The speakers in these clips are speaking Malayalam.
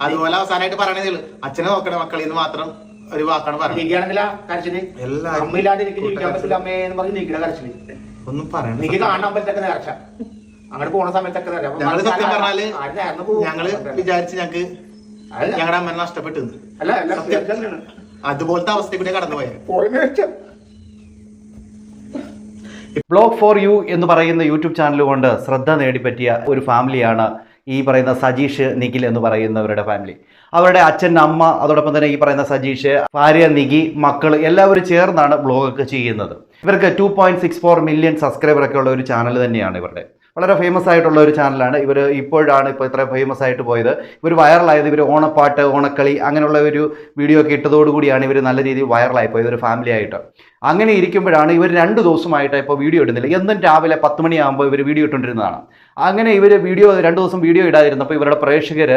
അതുപോലെ അവസാനമായിട്ട് പറയണേ ഉള്ളൂ അച്ഛനെ നോക്കണ മക്കളിൽ നിന്ന് മാത്രം ഒരു വാക്കാണ് എനിക്ക് ഒന്നും കാണാൻ പറ്റത്തൊക്കെ നേർച്ച. അങ്ങോട്ട് പോണ സമയത്തൊക്കെ ഞങ്ങൾ സത്യം പറഞ്ഞാൽ? ഞങ്ങൾ വിചാരിച്ച് ഞങ്ങക്ക് ഞങ്ങളുടെ അമ്മ നഷ്ടപ്പെട്ടു അല്ല അല്ല നേർച്ച അതുപോലത്തെ അവസ്ഥ കൂടെ കടന്നുപോയത് പോയ. നേർച്ച. ബ്ലോഗ് ഫോർ യു എന്ന് പറയുന്ന യൂട്യൂബ് ചാനൽ കൊണ്ട് ശ്രദ്ധ നേടിപ്പറ്റിയ ഒരു ഫാമിലിയാണ് ഈ പറയുന്ന സജീഷ് നിഖിൽ എന്ന് പറയുന്നവരുടെ ഫാമിലി അവരുടെ അച്ഛൻ അമ്മ അതോടൊപ്പം തന്നെ ഈ പറയുന്ന സജീഷ് ഭാര്യ നിഖി മക്കൾ എല്ലാവരും ചേർന്നാണ് ബ്ലോഗൊക്കെ ചെയ്യുന്നത്. ഇവർക്ക് two point six four million subscriber ഒക്കെ ഉള്ള ഒരു ചാനൽ തന്നെയാണ് ഇവരുടെ. വളരെ ഫേമസ് ആയിട്ടുള്ള ഒരു ചാനലാണ് ഇവർ ഇപ്പോഴാണ് ഇപ്പോൾ ഇത്ര ഫേമസ് ആയിട്ട് പോയത്. ഇവർ വൈറലായത് ഇവർ ഓണപ്പാട്ട് ഓണക്കളി അങ്ങനെയുള്ള ഒരു വീഡിയോ ഒക്കെ ഇട്ടതോടുകൂടിയാണ് ഇവർ നല്ല രീതിയിൽ വൈറലായി പോയത് ഒരു ഫാമിലി ആയിട്ട്. അങ്ങനെ ഇരിക്കുമ്പോഴാണ് ഇവർ രണ്ട് ദിവസമായിട്ട് ഇപ്പോൾ വീഡിയോ ഇടുന്നില്ല. എന്നും രാവിലെ പത്ത് മണിയാകുമ്പോൾ ഇവർ വീഡിയോ ഇട്ടുകൊണ്ടിരുന്നതാണ്. അങ്ങനെ ഇവർ വീഡിയോ രണ്ട് ദിവസം വീഡിയോ ഇടാതിരുന്നപ്പോൾ ഇവരുടെ പ്രേക്ഷകർ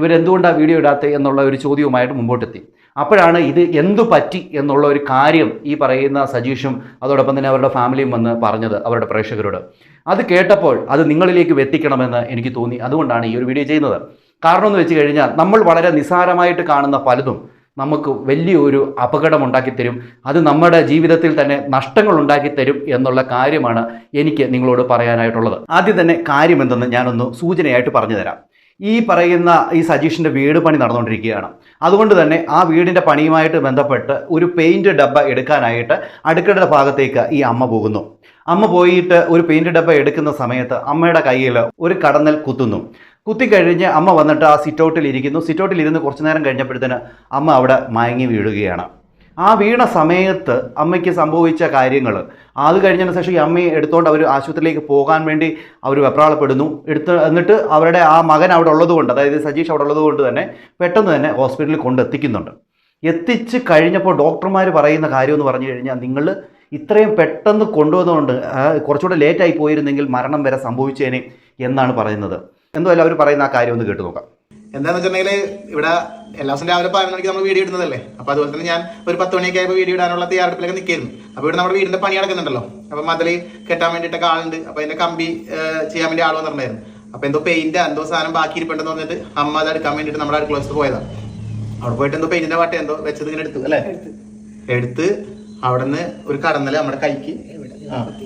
ഇവരെന്തുകൊണ്ടാണ് വീഡിയോ ഇടാത്തത് എന്നുള്ള ഒരു ചോദ്യവുമായിട്ട് മുമ്പോട്ടെത്തി. അപ്പോഴാണ് ഇത് എന്തു പറ്റി എന്നുള്ള ഒരു കാര്യം ഈ പറയുന്ന സജീഷും അതോടൊപ്പം തന്നെ അവരുടെ ഫാമിലിയും വന്ന് പറഞ്ഞത് അവരുടെ പ്രേക്ഷകരോട്. അത് കേട്ടപ്പോൾ അത് നിങ്ങളിലേക്ക് എത്തിക്കണമെന്ന് എനിക്ക് തോന്നി. അതുകൊണ്ടാണ് ഈ ഒരു വീഡിയോ ചെയ്യുന്നത്. കാരണം എന്ന് വെച്ച് കഴിഞ്ഞാൽ നമ്മൾ വളരെ നിസാരമായിട്ട് കാണുന്ന പലതും നമുക്ക് വലിയൊരു അപകടം ഉണ്ടാക്കി തരും. അത് നമ്മുടെ ജീവിതത്തിൽ തന്നെ നഷ്ടങ്ങൾ ഉണ്ടാക്കി തരും എന്നുള്ള കാര്യമാണ് എനിക്ക് നിങ്ങളോട് പറയാനായിട്ടുള്ളത്. ആദ്യം തന്നെ കാര്യം എന്തെന്ന് ഞാനൊന്ന് സൂചനയായിട്ട് പറഞ്ഞു തരാം. ഈ പറയുന്ന ഈ സജീഷിന്റെ വീട് പണി നടന്നുകൊണ്ടിരിക്കുകയാണ്. അതുകൊണ്ട് തന്നെ ആ വീടിന്റെ പണിയുമായിട്ട് ബന്ധപ്പെട്ട് ഒരു പെയിന്റ് ഡബ്ബ എടുക്കാനായിട്ട് അടുക്കളയുടെ ഭാഗത്തേക്ക് ഈ അമ്മ പോകുന്നു. അമ്മ പോയിട്ട് ഒരു പെയിന്റ് ഡബ്ബ എടുക്കുന്ന സമയത്ത് അമ്മയുടെ കയ്യിൽ ഒരു കടന്നൽ കുത്തുന്നു. കുത്തിക്കഴിഞ്ഞ് അമ്മ വന്നിട്ട് ആ സിറ്റൗട്ടിൽ ഇരിക്കുന്നു. സിറ്റൗട്ടിൽ ഇരുന്ന് കുറച്ചു നേരം കഴിഞ്ഞപ്പോഴത്തേന് അമ്മ അവിടെ മയങ്ങി വീഴുകയാണ്. ആ വീണ സമയത്ത് അമ്മയ്ക്ക് സംഭവിച്ച കാര്യങ്ങൾ. അത് കഴിഞ്ഞതിന് ശേഷം ഈ അമ്മയെ എടുത്തുകൊണ്ട് അവർ ആശുപത്രിയിലേക്ക് പോകാൻ വേണ്ടി അവർ വെപ്രാളപ്പെടുന്നു. എടുത്ത് എന്നിട്ട് അവരുടെ ആ മകൻ അവിടെ ഉള്ളതുകൊണ്ട് അതായത് സജീഷ് അവിടെ ഉള്ളതുകൊണ്ട് തന്നെ പെട്ടെന്ന് തന്നെ ഹോസ്പിറ്റലിൽ കൊണ്ടെത്തിക്കുന്നുണ്ട് എത്തിച്ച് കഴിഞ്ഞപ്പോൾ ഡോക്ടർമാർ പറയുന്ന കാര്യം എന്ന് പറഞ്ഞു കഴിഞ്ഞാൽ നിങ്ങൾ ഇത്രയും പെട്ടെന്ന് കൊണ്ടുവന്നുകൊണ്ട് കുറച്ചുകൂടെ ലേറ്റായി പോയിരുന്നെങ്കിൽ മരണം വരെ സംഭവിച്ചേനെ എന്നാണ് പറയുന്നത്. എന്തുമല്ല അവർ പറയുന്ന ആ കാര്യം ഒന്ന് കേട്ടു നോക്കാം. എന്താന്ന് വെച്ചിട്ടുണ്ടെങ്കിൽ ഇവിടെ എല്ലാ ദിവസം രാവിലെ പതിനൊന്ന് മണിക്ക് നമ്മൾ വീഡിയോ ഇടുന്നതല്ലേ? അപ്പൊ അതുപോലെ തന്നെ ഞാൻ ഒരു പത്ത് മണിയൊക്കെ ആയപ്പോൾ വീഡിയോ ഇടാനുള്ള തയ്യാറെടുപ്പിലൊക്കെ നിൽക്കായിരുന്നു അപ്പൊ ഇവിടെ നമ്മുടെ വീടിന്റെ പണി നടക്കുന്നുണ്ടല്ലോ? അപ്പൊ മതിൽ കെട്ടാൻ വേണ്ടിയിട്ടൊക്കെ ആളുണ്ട്. അപ്പൊ അതിന്റെ കമ്പി ചെയ്യാൻ വേണ്ടി ആൾ വന്നിട്ടുണ്ടായിരുന്നു. അപ്പൊ എന്തോ പെയിന്റ് എന്തോ സാധനം ബാക്കി ഇരിപ്പുണ്ടെന്ന് പറഞ്ഞിട്ട് അമ്മ അത് എടുക്കാൻ വേണ്ടിയിട്ട് നമ്മുടെ അടുക്കള വശത്ത് പോയതാണ് അവിടെ പോയിട്ട് എന്തോ പെയിന്റിന്റെ വട്ട എന്തോ വെച്ചത് ഇങ്ങനെ എടുത്തു അല്ലേ? എടുത്ത്. അവിടെ നിന്ന് ഒരു കടന്നൽ നമ്മുടെ കൈക്ക്.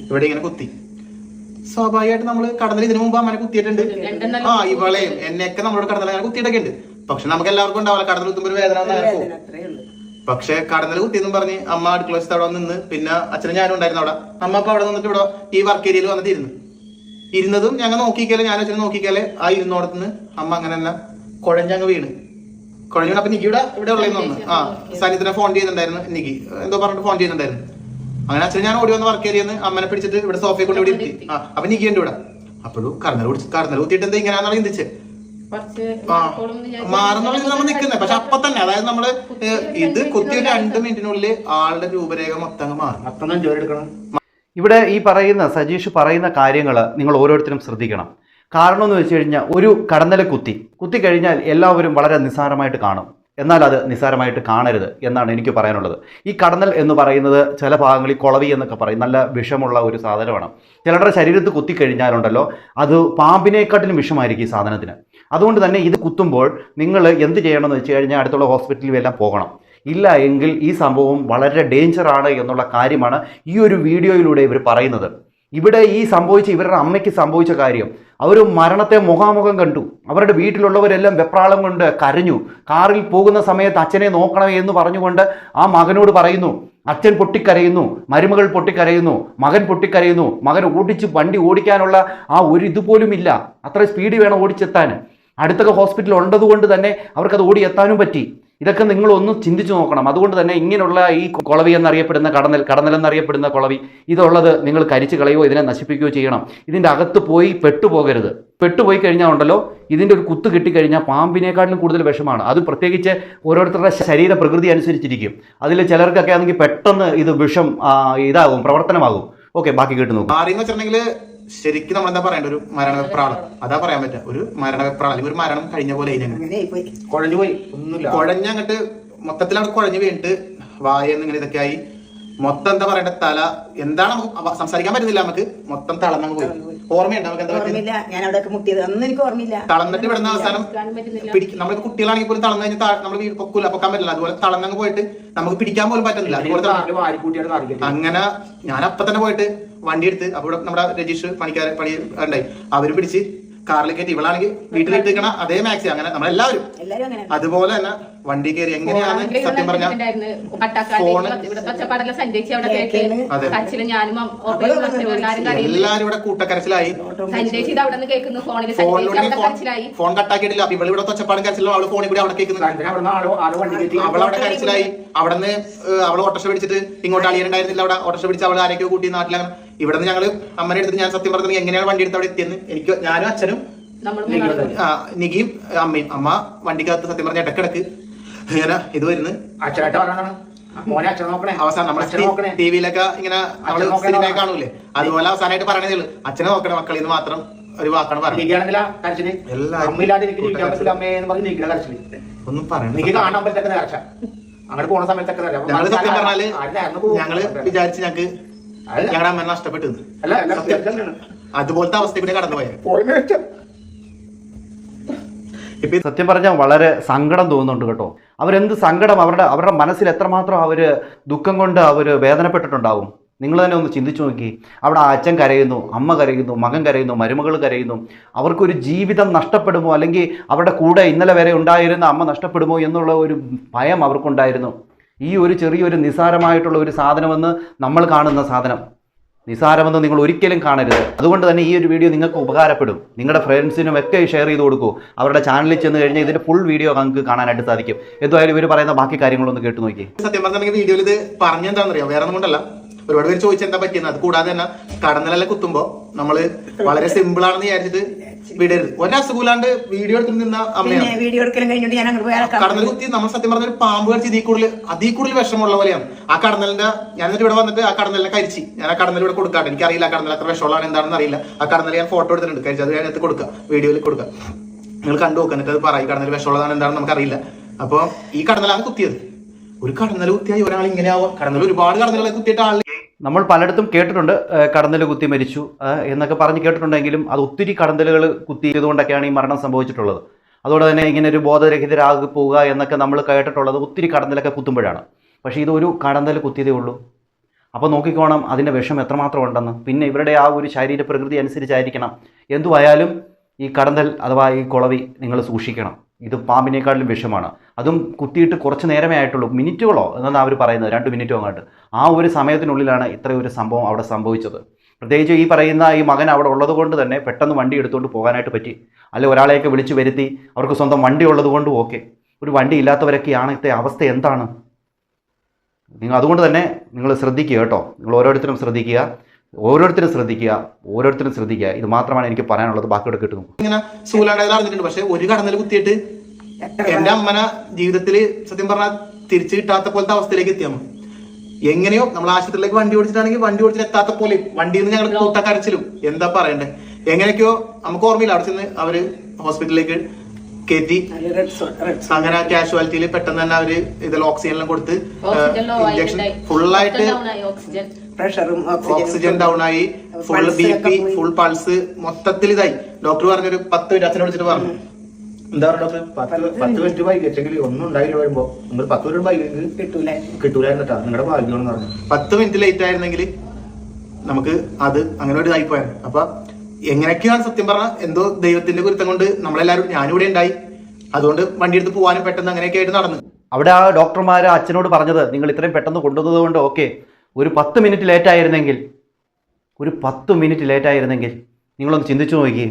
ഇവിടെ ഇങ്ങനെ കുത്തി. സ്വാഭാവികമായിട്ട് നമ്മൾ കടന്നൽ ഇതിനു മുമ്പ് അമ്മനെ കുത്തിയിട്ടുണ്ട്. ആ ഇവളെയും എന്നെയൊക്കെ നമ്മളോട് കടന്നൽ അങ്ങനെ കുത്തിയിട്ടൊക്കെ ഉണ്ട് പക്ഷെ നമുക്ക് എല്ലാവർക്കും ഉണ്ടാവില്ല. കടന്നൽ കുത്തുമ്പോൾ ഒരു വേദന പക്ഷെ കടന്നൽ കുത്തിയെന്നും പറഞ്ഞ് അമ്മ അടുക്കള വശത്ത് അവിടെ നിന്ന് പിന്നെ അച്ഛനും ഞാനും ഉണ്ടായിരുന്നു അവിടെ. അമ്മ അപ്പൊ അവിടെ നിന്നിട്ട് ഇവിടെ ഈ വർക്ക് ഏരിയയിൽ വന്നിട്ട് ഇരുന്നു ഇരുന്നതും ഞങ്ങൾ നോക്കിക്കാലേ ഞാൻ അച്ഛനും നോക്കിക്കാലേ ആ ഇരുന്നോടത്തുനിന്ന് അമ്മ അങ്ങനെ തന്നെ കുഴഞ്ഞങ്ങ് വീണ്. കുഴഞ്ഞു വീണ്. അപ്പൊ നിക്കിയുടെ ഇവിടെ ഉള്ളതെന്ന് ഒന്ന് ആ സനിത്തിനെ ഫോൺ ചെയ്യുന്നുണ്ടായിരുന്നു നിക്കി എന്തോ പറഞ്ഞിട്ട് ഫോൺ ചെയ്യുന്നുണ്ടായിരുന്നു അങ്ങനെ അച്ഛൻ ഞാൻ ഓടി വന്ന് വർക്ക് ഏരിയെന്ന് അമ്മനെ പിടിച്ചിട്ട് ഇവിടെ സോഫയെ കൊണ്ട് ഇവിടെ ഇരുത്തി. ആ അപ്പൊ നിക്ക് ഉണ്ട് ഇവിടെ. അപ്പോഴും കർണൽ കുടിച്ച് കർണൽ കുത്തിയിട്ട് എന്താ ഇങ്ങനെയാണെന്നാണ് ചിന്തിച്ച്. കുറച്ച് ആ മാർക്കോളൊന്നും ഞാൻ മാറുന്നുള്ള നമ്മൾ നിൽക്കുന്നത് പക്ഷെ അപ്പൊ തന്നെ അതായത് നമ്മൾ ഇത് കുത്തിയ രണ്ടു മിനിറ്റിനുള്ളിൽ ആളുടെ രൂപരേഖ മൊത്തം മാറി. മാറും ജോലി എടുക്കണം. ഇവിടെ ഈ പറയുന്ന സജീഷ് പറയുന്ന കാര്യങ്ങൾ നിങ്ങൾ ഓരോരുത്തരും ശ്രദ്ധിക്കണം. കാരണം എന്ന് വെച്ച് കഴിഞ്ഞാൽ ഒരു കടന്നല കുത്തി. കുത്തി കഴിഞ്ഞാൽ എല്ലാവരും വളരെ നിസ്സാരമായിട്ട് കാണും. എന്നാൽ അത് നിസ്സാരമായിട്ട് കാണരുത് എന്നാണ് എനിക്ക് പറയാനുള്ളത്. ഈ കടന്നൽ എന്ന് പറയുന്നത് ചില ഭാഗങ്ങളിൽ കുളവി എന്നൊക്കെ പറയും. നല്ല വിഷമുള്ള ഒരു സാധനമാണ്. ചിലരുടെ ശരീരത്ത് കുത്തിക്കഴിഞ്ഞാലുണ്ടല്ലോ അത് പാമ്പിനേക്കാട്ടിലും വിഷമായിരിക്കും ഈ സാധനത്തിന്. അതുകൊണ്ട് തന്നെ ഇത് കുത്തുമ്പോൾ നിങ്ങൾ എന്ത് ചെയ്യണമെന്ന് വെച്ച് കഴിഞ്ഞാൽ അടുത്തുള്ള ഹോസ്പിറ്റലിൽ എല്ലാം പോകണം. ഇല്ല എങ്കിൽ ഈ സംഭവം വളരെ ഡേഞ്ചർ ആണ് എന്നുള്ള കാര്യമാണ് ഈ ഒരു വീഡിയോയിലൂടെ ഇവർ പറയുന്നത്. ഇവിടെ ഈ സംഭവിച്ച ഇവരുടെ അമ്മയ്ക്ക് സംഭവിച്ച കാര്യം അവർ മരണത്തെ മുഖാമുഖം കണ്ടു. അവരുടെ വീട്ടിലുള്ളവരെല്ലാം വെപ്രാളം കൊണ്ട് കരഞ്ഞു. കാറിൽ പോകുന്ന സമയത്ത് അച്ഛനെ നോക്കണമേ എന്ന് പറഞ്ഞുകൊണ്ട് ആ മകനോട് പറയുന്നു അച്ഛൻ പൊട്ടിക്കരയുന്നു മരുമകൾ പൊട്ടിക്കരയുന്നു മകൻ പൊട്ടിക്കരയുന്നു മകൻ ഓടിച്ച് വണ്ടി ഓടിക്കാനുള്ള ആ ഒരു ഇതുപോലും ഇല്ല. അത്ര സ്പീഡ് വേണം ഓടിച്ചെത്താൻ. അടുത്തൊക്കെ ഹോസ്പിറ്റൽ ഉള്ളതുകൊണ്ട് തന്നെ അവർക്കത് ഓടി എത്താനും പറ്റി. ഇതൊക്കെ നിങ്ങൾ ഒന്ന് ചിന്തിച്ചു നോക്കണം. അതുകൊണ്ട് തന്നെ ഇങ്ങനെയുള്ള ഈ കുളവി എന്നറിയപ്പെടുന്ന കടന്നൽ കടന്നൽ എന്നറിയപ്പെടുന്ന കുളവി ഇതുള്ളത് നിങ്ങൾ കരിച്ചു കളയോ ഇതിനെ നശിപ്പിക്കുകയോ ചെയ്യണം. ഇതിന്റെ അകത്ത് പോയി പെട്ടുപോകരുത്. പെട്ടുപോയി കഴിഞ്ഞാൽ ഉണ്ടല്ലോ ഇതിന്റെ ഒരു കുത്ത് കിട്ടിക്കഴിഞ്ഞാൽ പാമ്പിനേക്കാട്ടിലും കൂടുതൽ വിഷമാണ്. അത് പ്രത്യേകിച്ച് ഓരോരുത്തരുടെ ശരീര പ്രകൃതി അനുസരിച്ചിരിക്കും. അതിൽ ചിലർക്കൊക്കെ ആണെങ്കിൽ പെട്ടെന്ന് ഇത് വിഷം ഇതാകും പ്രവർത്തനമാകും. ഓക്കെ ബാക്കി കേട്ട് വെച്ചിട്ടുണ്ടെങ്കിൽ ശരിക്കും നമ്മൾ എന്താ പറയണ്ട ഒരു മരണവെപ്രാളം. അതാ പറയാൻ പറ്റുക ഒരു മരണവെപ്രാളം. അല്ലെങ്കിൽ ഒരു മരണം കഴിഞ്ഞ പോലെ അതിനെ കുഴഞ്ഞു പോയി. ഒന്നുമില്ല. കുഴഞ്ഞങ്ങട്ട് മൊത്തത്തിൽ അവിടെ കുഴഞ്ഞു വീണിട്ട് വായെന്ന് ഇങ്ങനെ ഇതൊക്കെ ആയി. മൊത്തം എന്താ പറയണ്ട തല. എന്താണ് സംസാരിക്കാൻ പറ്റുന്നില്ല നമുക്ക്. മൊത്തം തളർന്നങ്ങ് പോയി. ഓർമ്മയുണ്ട് നമുക്ക് എന്താ പറ്റിയത്? ഓർമ്മയില്ല. ഞാൻ അവിടെയൊക്കെ മുട്ടിയത്. അന്ന് എനിക്ക് ഓർമ്മയില്ല. തളന്നിട്ട് ഇവിടുന്ന് അവസാനം പിടിക്കും നമ്മൾ കുട്ടികളാണെങ്കിൽ പോലും തളന്നു കഴിഞ്ഞാൽ നമ്മൾ പൊക്കൂല. പൊക്കാൻ പറ്റില്ല. അതുപോലെ തളന്നങ്ങ് പോയിട്ട് നമുക്ക് പിടിക്കാൻ പോലും പറ്റുന്നില്ല അതുപോലെ തന്നെ വാരിക്കൂട്ടിയാണ് അങ്ങനെ ഞാൻ അപ്പൊ തന്നെ പോയിട്ട് വണ്ടി എടുത്ത് അപ്പോൾ നമ്മുടെ രജീഷ് പണിക്കാരെ പണി ഉണ്ടായി. അവർ പിടിച്ച് കാറിൽ കയറ്റി. ഇവളാണെങ്കിൽ വീട്ടിൽ നിൽക്കണ അതേ മാക്സി. അങ്ങനെ നമ്മളെല്ലാവരും. അതുപോലെ തന്നെ വണ്ടി കയറി എങ്ങനെയാണ് സത്യം പറഞ്ഞ ഫോണ്. അതെ. എല്ലാരും ഇവിടെ കൂട്ടക്കരച്ചിലായി. ഫോൺ കട്ടാക്കിയിട്ടില്ല. അപ്പൊ ഇവിടെ ഇവിടെ തൊച്ചപ്പാടും കരച്ചിലോ അവൾ ഫോണിൽ കൂടി അവിടെ കേൾക്കുന്നു. രണ്ടിനെ അവിടുന്ന് ആൾ ആൾ വണ്ടി കയറ്റി. അവളവിടെ കരച്ചിലായി. അവിടെ നിന്ന് അവൾ ഓട്ടോറിക്ഷ പിടിച്ചിട്ട് ഇങ്ങോട്ട് അളിയനുണ്ടായിരുന്നില്ല അവിടെ. ഓട്ടോറിക്ഷ പിടിച്ച് അവൾ ആരൊക്കെയോ കൂട്ടി നാട്ടിലാണ് ഇവിടെ നിന്ന് ഞങ്ങൾ അമ്മനെ എടുത്തിട്ട് ഞാൻ സത്യം പറഞ്ഞത് എങ്ങനെയാണ് വണ്ടി എടുത്ത് അവിടെ എത്തിയെന്ന്? എനിക്ക് ഞാനും അച്ഛനും നമ്മൾ ആ, നികിയും അമ്മയും. അമ്മ വണ്ടിക്കകത്ത് സത്യം പറഞ്ഞ ഇടക്കിടക്ക് ഇങ്ങനെ ഇത് വരുന്നു. അച്ഛനായിട്ട് മോനെ അച്ഛൻ നോക്കണേ. അവസാനം നമ്മളെ ടി വിയിലൊക്കെ ഇങ്ങനെ നമ്മൾ സിനിമയെ സിനിമ. കാണൂലേ? അതുപോലെ അവസാനമായിട്ട് പറയണേ അച്ഛനെ നോക്കണേ മക്കളിൽ നിന്ന് മാത്രം ഒരു വാക്കാണ് ഒന്നും പറയണ ഞങ്ങൾ വിചാരിച്ച് ഞങ്ങക്ക്. ഞങ്ങളുടെ അമ്മ നഷ്ടപ്പെട്ടു അല്ല അല്ല സത്യം അതുപോലത്തെ അവസ്ഥ പിന്നെ കടന്നുപോയത് ഇപ്പൊ സത്യം പറഞ്ഞാൽ വളരെ സങ്കടം തോന്നുന്നുണ്ട് കേട്ടോ. അവരെന്ത് സങ്കടം? അവരുടെ അവരുടെ മനസ്സിൽ എത്രമാത്രം അവർ ദുഃഖം കൊണ്ട് അവർ വേദനപ്പെട്ടിട്ടുണ്ടാവും? നിങ്ങൾ തന്നെ ഒന്ന് ചിന്തിച്ചു നോക്കി. അവിടെ അച്ഛൻ കരയുന്നു അമ്മ കരയുന്നു മകൻ കരയുന്നു മരുമകൾ കരയുന്നു. അവർക്കൊരു ജീവിതം നഷ്ടപ്പെടുമോ? അല്ലെങ്കിൽ അവരുടെ കൂടെ ഇന്നലെ വരെ ഉണ്ടായിരുന്ന അമ്മ നഷ്ടപ്പെടുമോ എന്നുള്ള ഒരു ഭയം അവർക്കുണ്ടായിരുന്നു. ഈ ഒരു ചെറിയൊരു നിസാരമായിട്ടുള്ള ഒരു സാധനമെന്ന് നമ്മൾ കാണുന്ന സാധനം. നിസാരമെന്ന് നിങ്ങൾ ഒരിക്കലും കാണരുത്. അതുകൊണ്ട് തന്നെ ഈ ഒരു വീഡിയോ നിങ്ങൾക്ക് ഉപകാരപ്പെടും. നിങ്ങളുടെ ഫ്രണ്ട്സിനും ഒക്കെ ഷെയർ ചെയ്ത് കൊടുക്കൂ. അവരുടെ ചാനലിൽ ചെന്ന് കഴിഞ്ഞാൽ ഇതിന്റെ ഫുൾ വീഡിയോ നിങ്ങൾക്ക് കാണാനായിട്ട് സാധിക്കും. എന്തായാലും ഇവർ പറയുന്ന ബാക്കി കാര്യങ്ങളൊന്ന് കേട്ടു നോക്കി. സത്യം പറഞ്ഞാൽ വീഡിയോയിൽ ഇത് പറഞ്ഞെന്താണെന്നറിയാം വേറെ ഒന്നും കൊണ്ടല്ല. ഒരുപാട് പേര് ചോദിച്ചാൽ എന്താ പറ്റിയെന്ന്. അത് കൂടാതെ തന്നെ കടന്നലെല്ലാം കുത്തുമ്പോ നമ്മൾ വളരെ സിമ്പിൾ ആണെന്ന് വിചാരിച്ചിട്ട് വിടരുത്. ഒരസുഖമില്ലാണ്ട് വീഡിയോ എടുത്തിട്ട് നിന്ന അമ്മയാണ്. വീഡിയോ എടുക്കലും കഴിഞ്ഞിട്ട് ഞാൻ അങ്ങോട്ട് പോയാൽ കടന്നൽ കുത്തി നമ്മൾ സത്യം പറഞ്ഞ ഒരു പാമ്പ് കടിച്ച് ഇതിൽ കൂടുതൽ അതിൽ കൂടുതൽ വിഷമുള്ള പോലെയാണ്. ആ കടന്നലിന്റെ ഞാൻ എന്നിട്ട് ഇവിടെ വന്നിട്ട് ആ കടന്നലിനെ കരിച്ച്. ഞാൻ ആ കടന്നൽ ഇവിടെ കൊടുക്കാട്ടെ എനിക്കറിയില്ല ആ കടന്നൽ എത്ര വിഷമുള്ളതാണ് എന്താണെന്ന് അറിയില്ല. ആ കടന്നൽ ഞാൻ ഫോട്ടോ എടുത്തിട്ടുണ്ട്. കരിച്ചത് ഞാൻ എത്തി കൊടുക്കുക വീഡിയോയിൽ കൊടുക്കുക നിങ്ങൾ കണ്ടു നോക്കുക എന്നിട്ട് അത് പറയും കടന്നൽ വിഷമുള്ളതാണ് എന്താണെന്ന് നമുക്കറിയില്ല. അപ്പൊ ഈ കടന്നലാണ് കുത്തിയത്. ഒരു കടന്നൽ കുത്തിയായി ഒരാൾ ഇങ്ങനെ ആവുക കടന്നൽ ഒരുപാട് കടന്നലുകളെ കുത്തിയിട്ട് ആളിന് നമ്മൾ പലയിടത്തും കേട്ടിട്ടുണ്ട് കടന്നൽ കുത്തി മരിച്ചു എന്നൊക്കെ പറഞ്ഞ് കേട്ടിട്ടുണ്ടെങ്കിലും അത് ഒത്തിരി കടന്നലുകൾ കുത്തിയതുകൊണ്ടൊക്കെയാണ് ഈ മരണം സംഭവിച്ചിട്ടുള്ളത്. അതുകൊണ്ട് തന്നെ ഇങ്ങനെ ഒരു ബോധരഹിതരാകി പോവുക എന്നൊക്കെ നമ്മൾ കേട്ടിട്ടുള്ളത് ഒത്തിരി കടന്നലൊക്കെ കുത്തുമ്പോഴാണ്. പക്ഷേ ഇതൊരു കടന്നൽ കുത്തിയതേ ഉള്ളൂ. അപ്പോൾ നോക്കിക്കോണം അതിന്റെ വിഷം എത്രമാത്രം ഉണ്ടെന്ന്. പിന്നെ ഇവരുടെ ആ ഒരു ശാരീരിക പ്രകൃതി അനുസരിച്ചായിരിക്കണം. എന്തുവായാലും ഈ കടന്തൽ അഥവാ ഈ കുളവി നിങ്ങൾ സൂക്ഷിക്കണം. ഇത് പാമ്പിനേക്കാളും വിഷമാണ്. അതും കുത്തിയിട്ട് കുറച്ച് നേരമേ ആയിട്ടുള്ളൂ. മിനിറ്റുകളോ? എന്നാണ് അവർ പറയുന്നത്. രണ്ട് മിനിറ്റോ അങ്ങോട്ട്. ആ ഒരു സമയത്തിനുള്ളിലാണ് ഇത്രയൊരു സംഭവം അവിടെ സംഭവിച്ചത്. പ്രത്യേകിച്ച് ഈ പറയുന്ന ഈ മകൻ അവിടെ ഉള്ളത് കൊണ്ട് തന്നെ പെട്ടെന്ന് വണ്ടി എടുത്തുകൊണ്ട് പോകാനായിട്ട് പറ്റി. അല്ലെ ഒരാളെയൊക്കെ വിളിച്ചു വരുത്തി. അവർക്ക് സ്വന്തം വണ്ടി ഉള്ളത് കൊണ്ടും ഓക്കെ. ഒരു വണ്ടി ഇല്ലാത്തവരൊക്കെയാണ് ഇത്തെ അവസ്ഥ എന്താണ്? നിങ്ങൾ അതുകൊണ്ട് തന്നെ നിങ്ങൾ ശ്രദ്ധിക്കുക കേട്ടോ. നിങ്ങൾ ഓരോരുത്തരും ശ്രദ്ധിക്കുക. ഓരോരുത്തരും ശ്രദ്ധിക്കുക ഓരോരുത്തരും ശ്രദ്ധിക്കുക. ഇത് മാത്രമാണ് എനിക്ക് പറയാനുള്ളത്. ബാക്കിയോടെ കേട്ടു നോക്കും. ഇങ്ങനെ സൂലാണ്ടായത് നടന്നിട്ടുണ്ട് പക്ഷെ ഒരു കടന്നൽ കുത്തിയിട്ട് എന്റെ അമ്മന ജീവിതത്തിൽ സത്യം പറഞ്ഞാൽ തിരിച്ചു കിട്ടാത്ത പോലത്തെ അവസ്ഥയിലേക്ക് എത്തിയ? എങ്ങനെയോ നമ്മൾ ആശുപത്രിയിലേക്ക് വണ്ടി ഓടിച്ചിട്ടാണെങ്കിൽ വണ്ടി ഓടിച്ചിട്ട് എത്താത്ത പോലെ വണ്ടിയിൽ നിന്ന് ഞങ്ങൾ കൂട്ടക്കരച്ചിലും എന്താ പറയണ്ടേ? എങ്ങനെയൊക്കെയോ നമുക്ക് ഓർമ്മയില്ല. അവിടെ ചെന്ന് അവർ ഹോസ്പിറ്റലിലേക്ക് കയറ്റി. അങ്ങനെ കാഷ്വാലിറ്റിയിൽ പെട്ടെന്ന് തന്നെ അവർ ഇതിൽ ഓക്സിജൻ എല്ലാം കൊടുത്ത് ഇഞ്ചക്ഷൻ ഫുള്ളായിട്ട് ഓക്സിജൻ പ്രഷറും ഓക്സിജൻ ഡൗൺ ആയി full B P full pulse മൊത്തത്തിൽ ഇതായി. ഡോക്ടർ പറഞ്ഞൊരു പത്ത് മിനിറ്റ് അച്ഛനെ വിളിച്ചിട്ട് പറഞ്ഞു. എന്താ പറയുക ഡോക്ടർ പത്ത് പത്ത് മിനിറ്റ് വൈകിച്ചെങ്കിൽ ഒന്നും ഉണ്ടായില്ല വരുമ്പോ. നിങ്ങൾ പത്ത് മിനിറ്റ് വൈകി കിട്ടൂല. കിട്ടൂലായിരുന്നിട്ടാ നിങ്ങളുടെ ഭാഗ്യമാണെന്ന് പറഞ്ഞു. പത്ത് മിനിറ്റ് ലേറ്റ് ആയിരുന്നെങ്കിൽ നമുക്ക് അത് അങ്ങനെ ഒരു ഇതായി പോയാൽ അപ്പൊ എങ്ങനെയൊക്കെയാണ് സത്യം പറഞ്ഞ എന്തോ ദൈവത്തിന്റെ കുരുത്തം കൊണ്ട് നമ്മളെല്ലാരും ഞാനിവിടെ ഉണ്ടായി. അതുകൊണ്ട് വണ്ടി എടുത്ത് പോകാനും പെട്ടെന്ന് അങ്ങനെയൊക്കെ ആയിട്ട് നടന്നു. അവിടെ ആ ഡോക്ടർമാർ അച്ഛനോട് പറഞ്ഞത് നിങ്ങൾ ഇത്രയും പെട്ടെന്ന് കൊണ്ടുവന്നത് കൊണ്ട് ഓക്കെ ഒരു പത്ത് മിനിറ്റ് ലേറ്റായിരുന്നെങ്കിൽ ഒരു പത്ത് മിനിറ്റ് ലേറ്റായിരുന്നെങ്കിൽ നിങ്ങളൊന്ന് ചിന്തിച്ചു നോക്കി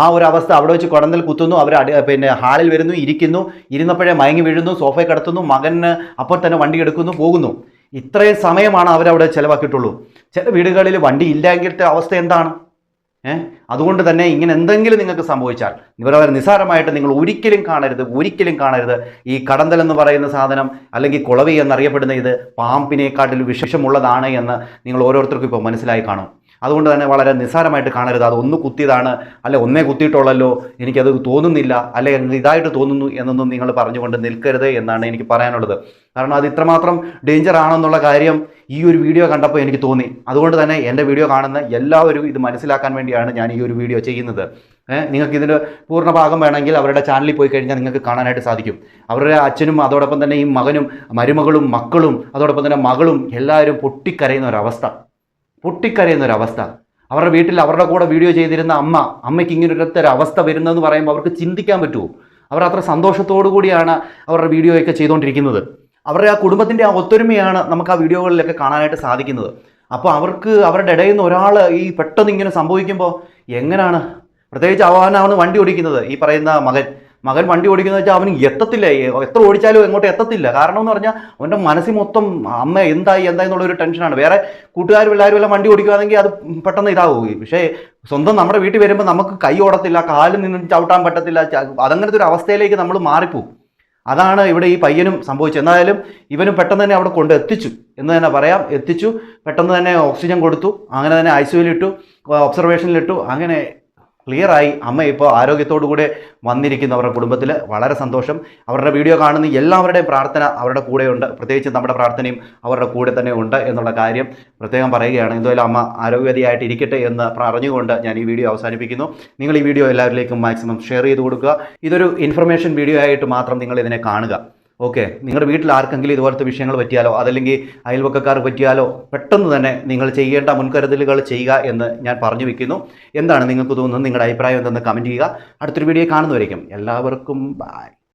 ആ ഒരു അവസ്ഥ അവിടെ വെച്ച് കുടന്തൽ കുത്തുന്നു അവർ അടി പിന്നെ ഹാളിൽ വരുന്നു ഇരിക്കുന്നു ഇരുന്നപ്പോഴേ മയങ്ങി വീഴുന്നു സോഫയിൽ കിടത്തുന്നു മകന് അപ്പോൾ തന്നെ വണ്ടി എടുക്കുന്നു പോകുന്നു. ഇത്രയും സമയമാണ് അവരവിടെ ചിലവാക്കിയിട്ടുള്ളൂ. ചില വീടുകളിൽ വണ്ടി ഇല്ലെങ്കിലത്തെ അവസ്ഥ എന്താണ്? അതുകൊണ്ട് തന്നെ ഇങ്ങനെ എന്തെങ്കിലും നിങ്ങൾക്ക് സംഭവിച്ചാൽ വളരെ നിസ്സാരമായിട്ട് നിങ്ങൾ ഒരിക്കലും കാണരുത് ഒരിക്കലും കാണരുത്. ഈ കടന്തൽ എന്ന് പറയുന്ന സാധനം അല്ലെങ്കിൽ കുളവി എന്നറിയപ്പെടുന്ന ഇത് പാമ്പിനേക്കാട്ടിൽ വിശേഷമുള്ളതാണ് എന്ന് നിങ്ങൾ ഓരോരുത്തർക്കും ഇപ്പോൾ മനസ്സിലായി കാണും. അതുകൊണ്ട് തന്നെ വളരെ നിസ്സാരമായിട്ട് കാണരുത്. അത് ഒന്ന് കുത്തിയതാണ്. അല്ലെ ഒന്നേ കുത്തിയിട്ടുള്ളല്ലോ. എനിക്കത് തോന്നുന്നില്ല. അല്ലെ ഇതായിട്ട് തോന്നുന്നു എന്നൊന്നും നിങ്ങൾ പറഞ്ഞുകൊണ്ട് നിൽക്കരുത് എന്നാണ് എനിക്ക് പറയാനുള്ളത്. കാരണം അത് ഇത്രമാത്രം ഡേഞ്ചർ ആണെന്നുള്ള കാര്യം ഈ ഒരു വീഡിയോ കണ്ടപ്പോൾ എനിക്ക് തോന്നി. അതുകൊണ്ട് തന്നെ എന്റെ വീഡിയോ കാണുന്ന എല്ലാവരും ഇത് മനസ്സിലാക്കാൻ വേണ്ടിയാണ് ഞാൻ ഈ ഒരു വീഡിയോ ചെയ്യുന്നത്. നിങ്ങൾക്ക് ഇതിന്റെ പൂർണ ഭാഗം വേണമെങ്കിൽ അവരുടെ ചാനലിൽ പോയി കഴിഞ്ഞാൽ നിങ്ങൾക്ക് കാണാനായിട്ട് സാധിക്കും. അവരുടെ അച്ഛനും അതോടൊപ്പം തന്നെ ഈ മകനും മരുമകളും മക്കളും അതോടൊപ്പം തന്നെ മകളും എല്ലാവരും പൊട്ടിക്കരയുന്ന ഒരവസ്ഥ. പൊട്ടിക്കരയുന്ന ഒരവസ്ഥ അവരുടെ വീട്ടിൽ അവരുടെ കൂടെ വീഡിയോ ചെയ്തിരുന്ന അമ്മ അമ്മയ്ക്ക് ഇങ്ങനെ ഒരു അവസ്ഥ വരുന്നതെന്ന് പറയുമ്പോൾ അവർക്ക് ചിന്തിക്കാൻ പറ്റുമോ? അവർ അത്ര സന്തോഷത്തോടു കൂടിയാണ് അവരുടെ വീഡിയോയൊക്കെ ചെയ്തുകൊണ്ടിരിക്കുന്നത്. അവരുടെ ആ കുടുംബത്തിന്റെ ആ ഒത്തൊരുമയാണ് നമുക്ക് ആ വീഡിയോകളിലൊക്കെ കാണാനായിട്ട് സാധിക്കുന്നത്. അപ്പോൾ അവർക്ക് അവരുടെ ഇടയിൽ നിന്ന് ഒരാൾ ഈ പെട്ടെന്ന് ഇങ്ങനെ സംഭവിക്കുമ്പോൾ എങ്ങനെയാണ് പ്രത്യേകിച്ച് അവനാണ് വണ്ടി ഓടിക്കുന്നത് ഈ പറയുന്ന മകൻ. മകൻ വണ്ടി ഓടിക്കുന്നത് വെച്ചാൽ അവന് എത്തത്തില്ല. എത്ര ഓടിച്ചാലും എങ്ങോട്ട് എത്തത്തില്ല. കാരണം എന്ന് പറഞ്ഞാൽ അവന്റെ മനസ്സിൽ മൊത്തം അമ്മ എന്തായി എന്തായി എന്നുള്ള ഒരു ടെൻഷനാണ് വേറെ കൂട്ടുകാരും എല്ലാവരും എല്ലാം വണ്ടി ഓടിക്കുകയാണെങ്കിൽ അത് പെട്ടെന്ന് ഇതാവുകയും പക്ഷേ സ്വന്തം നമ്മുടെ വീട്ടിൽ വരുമ്പോൾ നമുക്ക് കൈ ഓടത്തില്ല കാലിൽ നിന്ന് ചവിട്ടാൻ പറ്റത്തില്ല അതങ്ങനത്തെ ഒരു അവസ്ഥയിലേക്ക് നമ്മൾ മാറിപ്പോവും. അതാണ് ഇവിടെ ഈ പയ്യനും സംഭവിച്ചത്. എന്നായാലും ഇവനും പെട്ടെന്ന് തന്നെ അവിടെ കൊണ്ട് എത്തിച്ചു എന്ന് തന്നെ പറയാം. എത്തിച്ചു പെട്ടെന്ന് തന്നെ ഓക്സിജൻ കൊടുത്തു അങ്ങനെ തന്നെ ഐ സിയുലിട്ടു ഒബ്സർവേഷനിലിട്ടു അങ്ങനെ ക്ലിയറായി അമ്മ ഇപ്പോൾ ആരോഗ്യത്തോടു കൂടെ വന്നിരിക്കുന്നു അവരുടെ കുടുംബത്തിൽ. വളരെ സന്തോഷം. അവരുടെ വീഡിയോ കാണുന്ന എല്ലാവരുടെയും പ്രാർത്ഥന അവരുടെ കൂടെയുണ്ട്. പ്രത്യേകിച്ച് നമ്മുടെ പ്രാർത്ഥനയും അവരുടെ കൂടെ തന്നെ ഉണ്ട് എന്നുള്ള കാര്യം പ്രത്യേകം പറയുകയാണ്. എന്തായാലും അമ്മ ആരോഗ്യവതിയായിട്ട് ഇരിക്കട്ടെ എന്ന് പറഞ്ഞുകൊണ്ട് ഞാൻ ഈ വീഡിയോ അവസാനിപ്പിക്കുന്നു. നിങ്ങൾ ഈ വീഡിയോ എല്ലാവരിലേക്കും മാക്സിമം ഷെയർ ചെയ്ത് കൊടുക്കുക. ഇതൊരു ഇൻഫർമേഷൻ വീഡിയോ ആയിട്ട് മാത്രം നിങ്ങൾ ഇതിനെ കാണുക. ഓക്കെ നിങ്ങളുടെ വീട്ടിൽ ആർക്കെങ്കിലും ഇതുപോലത്തെ വിഷയങ്ങൾ പറ്റിയാലോ അതല്ലെങ്കിൽ അയൽവക്കക്കാർ പറ്റിയാലോ പെട്ടെന്ന് തന്നെ നിങ്ങൾ ചെയ്യേണ്ട മുൻകരുതലുകൾ ചെയ്യുക എന്ന് ഞാൻ പറഞ്ഞു വെക്കുന്നു. എന്താണ് നിങ്ങൾക്ക് തോന്നുന്നത്? നിങ്ങളുടെ അഭിപ്രായം എന്തെന്ന് കമന്റ് ചെയ്യുക. അടുത്തൊരു വീഡിയോ കാണുന്നവരേക്കും. എല്ലാവർക്കും ബൈ